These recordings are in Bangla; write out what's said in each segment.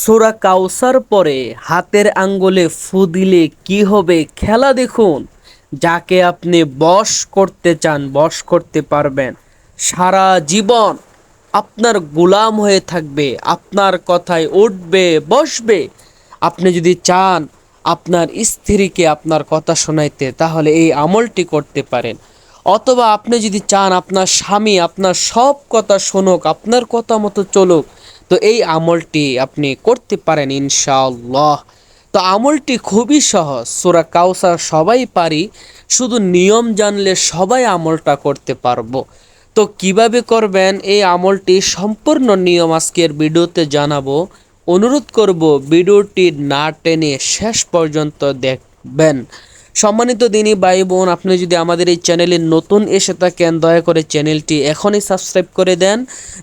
সোরা কাউসার পরে হাতের আঙ্গুলে ফু দিলে কি হবে খেলা দেখুন। যাকে আপনি বশ করতে চান, বশ করতে পারবেন। সারা জীবন আপনার গোলাম হয়ে থাকবে, আপনার কথায় উঠবে, বসবে। আপনি যদি চান আপনার স্ত্রীকে আপনার কথা শোনাইতে, তাহলে এই আমলটি করতে পারেন। অথবা আপনি যদি চান আপনার স্বামী আপনার সব কথা শোনুক, আপনার কথা মতো চলুক তো এই আমলটি আপনি করতে পারেন ইনশাআল্লাহ। তো আমলটি খুবই সহজ, সুরা কাউসার সবাই পারি, শুধু নিয়ম জানলে সবাই আমলটা করতে পারব। তো কীভাবে করবেন? এই আমলটি সম্পূর্ণ নিয়ম আজকের ভিডিওতে জানাব। অনুরোধ করব, ভিডিওটি না টেনে শেষ পর্যন্ত দেখবেন। সম্মানিত দিনী ভাই বোন, আপনি যদি আমাদের এই চ্যানেলে নতুন এসে থাকেন, দয়া করে চ্যানেলটি এখনই সাবস্ক্রাইব করে দেন,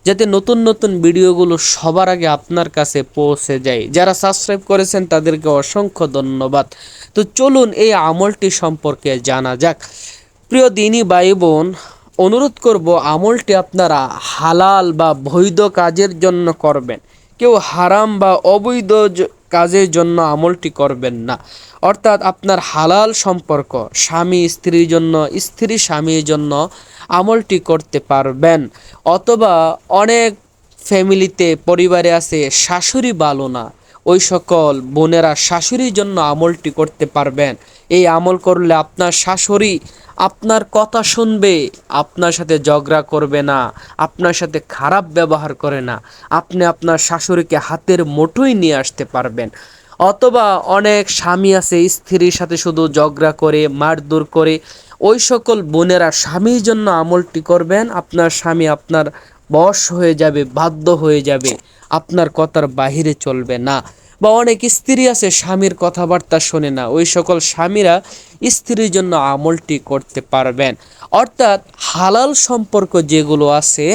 যাতে নতুন নতুন ভিডিওগুলো সবার আগে আপনার কাছে পৌঁছে যায়। যারা সাবস্ক্রাইব করেছেন, তাদেরকে অসংখ্য ধন্যবাদ। তো চলুন এই আমলটি সম্পর্কে জানা যাক। প্রিয় দিনী ভাই বোন, অনুরোধ করব, আমলটি আপনারা হালাল বা বৈধ কাজের জন্য করবেন। কেউ হারাম বা অবৈধ কাজের জন্য আমলটি করবেন না। অর্থাৎ আপনার হালাল সম্পর্ক, স্বামী স্ত্রীর জন্য, স্ত্রী স্বামীর জন্য আমলটি করতে পারবেন। অথবা অনেক ফ্যামিলিতে পরিবারে আছে শাশুড়ি ভালো না ওই সকল বোনেরা শাশুড়ির জন্য আমলটি করতে পারবেন। এই আমল করলে আপনার শাশুড়ি আপনার কথা শুনবে, আপনার সাথে ঝগড়া করবে না, আপনার সাথে খারাপ ব্যবহার করে না, আপনি আপনার শাশুড়িকে হাতের মুঠোয় নিয়ে আসতে পারবেন। অথবা অনেক স্বামী আছে, স্ত্রীর সাথে শুধু ঝগড়া করে, মারধর করে, ওই সকল বোনেরা স্বামীর জন্য আমলটি করবেন, আপনার স্বামী আপনার বশ হয়ে যাবে, বাধ্য হয়ে যাবে, আপনার কথার বাহিরে চলবে না। বা অনেক স্ত্রী আছে স্বামীর কথাবার্তা শোনে না। ওই সকল স্বামীরা স্ত্রীর জন্য আমলটি করতে পারবেন। অর্থাৎ হালাল সম্পর্ক যেগুলো আছে,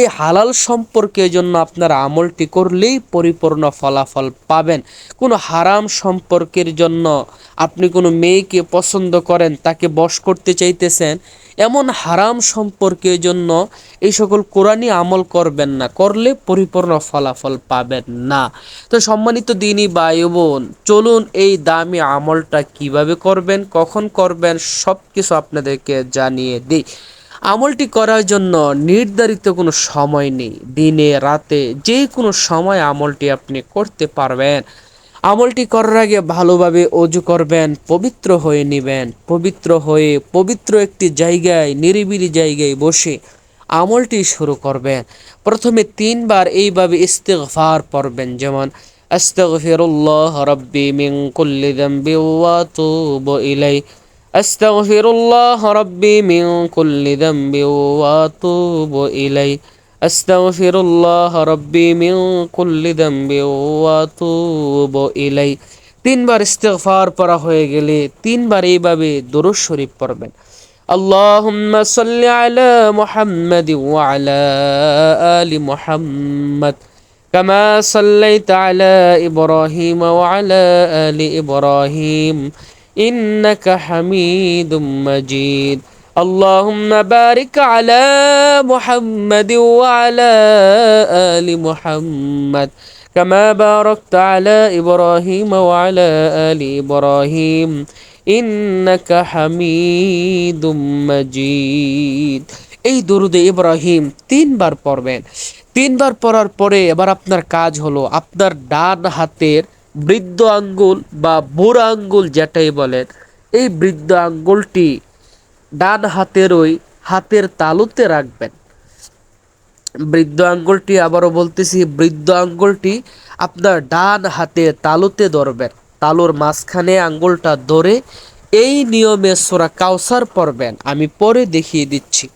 এই হালাল সম্পর্কের জন্য আপনারা আমলটি করলেই পরিপূর্ণ ফলাফল পাবেন। কোনো হারাম সম্পর্কের জন্য আপনি কোনো মেয়েকে পছন্দ করেন, তাকে বশ করতে চাইতেছেন, এমন হারাম সম্পর্কের জন্য এই সকল কোরআনই আমল করবেন না, করলে পরিপূর্ণ ফলাফল পাবেন না। তো সম্মানিত দিনই ভাই বোন, চলুন এই দামি আমলটা কীভাবে করবেন কখন করবেন সব কিছু আপনাদেরকে জানিয়ে দিই। আমলটি করার জন্য নির্ধারিত কোনো সময় নেই। দিনে, রাতে যে কোনো সময় আমলটি আপনি করতে পারবেন। আমলটি করার আগে ভালোভাবে অজু করবেন, পবিত্র হয়ে নেবেন। পবিত্র হয়ে পবিত্র একটি জায়গায়, নিরিবিলি জায়গায় বসে আমলটি শুরু করবেন। প্রথমে তিনবার এইভাবে ইস্তেগফার পড়বেন। যেমন আস্তাগফিরুল্লাহ রব্বি মিন কুল্লি যামবি ওয়া আতুবু ইলাই أستغفر الله ربي من كل ذنب وأتوب إليه أستغفر الله ربي من كل ذنب وأتوب إليه তিনবার ইস্তেগফার পড়া হয়ে গেলে তিনবার এইভাবে দরুদ শরীফ পড়বেন اللهم صل على محمد وعلى آل محمد كما صليت على إبراهيم وعلى آل إبراهيم إنك حميد مجيد اللهم بارك على محمد وعلى آل محمد كما باركت على إبراهيم وعلى آل إبراهيم إنك حميد مجيد এই দরুদে ইব্রাহিম তিনবার পড়বেন তিনবার পড়ার পরে এবার আপনার কাজ হলো আপনার ডান হাতের বৃদ্ধ আঙ্গুল বা বুড়ো আঙ্গুল যেটাই বলেন, এই বৃদ্ধ আঙ্গুলটি ডান হাতের ওই হাতের তালুতে রাখবেন। বৃদ্ধ আঙ্গুলটি আবারও বলতেছি, বৃদ্ধ আঙ্গুলটি আপনার ডান হাতে তালুতে ধরবেন। তালুর মাঝখানে আঙ্গুলটা ধরে এই নিয়মে সোরা কাউসার পড়বেন। আমি পরে দেখিয়ে দিচ্ছি।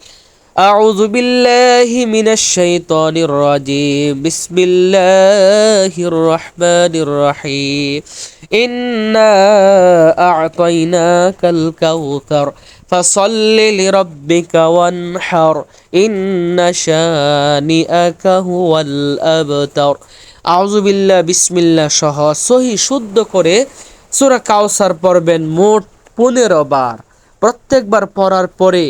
أعوذ بالله من الشيطان الرجيم بسم الله الرحمن الرحيم إنا أعطيناك الكوثر فصل لربك وانحر إن شانئك هو الأبتر أعوذ بالله بسم الله সহ সহি শুদ্ধ করে সূরা কাউসার পড়বেন মোট পনেরো বার প্রত্যেকবার পড়ার পরে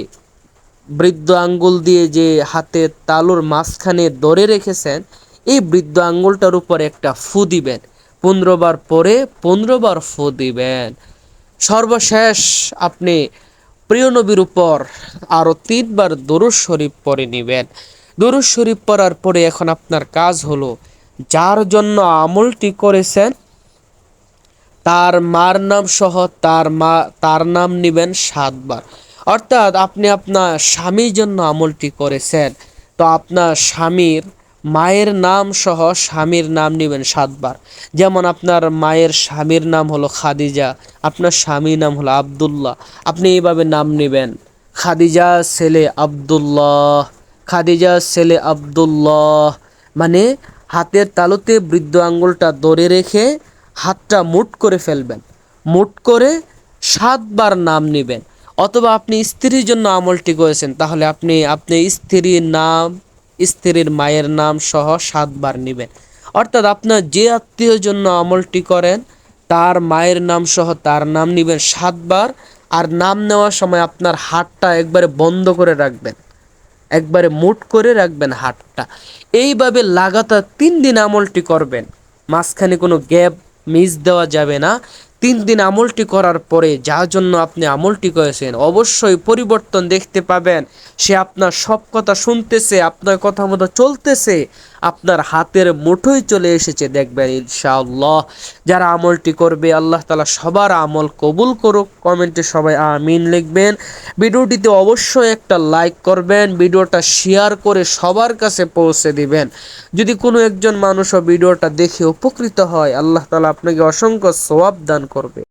বৃদ্ধ আঙ্গুল দিয়ে যে হাতে তালুর মাঝখানে ধরে রেখেছেন, এই বৃদ্ধ আঙ্গুলটার উপর একটা ফু দিবেন। পনেরো বার পরে পনেরো বার ফু দিবেন। সর্বশেষ আপনি প্রিয় নবীর উপর আরও তিনবার দরুদ শরীফ পরে নেবেন। দরুদ শরীফ পড়ার পরে এখন আপনার কাজ হলো, যার জন্য আমলটি করেছেন, তার মার নাম সহ তার মা, তার নাম নেবেন সাতবার। অর্থাৎ আপনি আপনার স্বামীর জন্য আমলটি করেছেন। তো আপনার স্বামীর মায়ের নাম সহ স্বামীর নাম নেবেন সাতবার। যেমন আপনার মায়ের স্বামীর নাম হলো খাদিজা, আপনার স্বামীর নাম হলো আব্দুল্লাহ। আপনি এইভাবে নাম নেবেন। খাদিজা ছেলে আব্দুল্লাহ, খাদিজা ছেলে আব্দুল্লাহ। মানে হাতের তালুতে বৃদ্ধ আঙ্গুলটা ধরে রেখে হাতটা মুট করে ফেলবেন। মুট করে সাতবার নাম নেবেন। অথবা আপনি স্ত্রীর জন্য আমলটি করেছেন, তাহলে আপনি আপনি স্ত্রীর নাম, স্ত্রীর মায়ের নাম সহ সাতবার নেবেন। অর্থাৎ আপনার যে আত্মীয়র জন্য আমলটি করেন, তার মায়ের নাম সহ তার নাম নেবেন সাতবার, আর নাম নেওয়ার সময় আপনার হাতটা একবারে বন্ধ করে রাখবেন। একবারে মুট করে রাখবেন হাতটা। এইভাবে লাগাতার তিন দিন আমলটি করবেন। মাঝখানে কোনো গ্যাপ, মিস দেওয়া যাবে না। তিন দিন আমলটি করার পরে যার জন্য আপনি আমলটি করেছেন, অবশ্যই পরিবর্তন দেখতে পাবেন। সে আপনার সব কথা শুনতেছে, আপনার কথা মতো চলতেছে, আপনার হাতের মুঠোয় চলে এসেছে, দেখবেন ইনশাআল্লাহ। যারা আমলটি করবে, আল্লাহ তালা সবার আমল কবুল করুক। কমেন্টে সবাই আমিন লিখবেন। ভিডিওটিতে অবশ্যই একটা লাইক করবেন, ভিডিওটা শেয়ার করে সবার কাছে পৌঁছে দিবেন। যদি কোনো একজন মানুষও ভিডিওটা দেখে উপকৃত হয়, আল্লাহ তালা আপনাকে অসংখ্য সওয়াব দান করবে।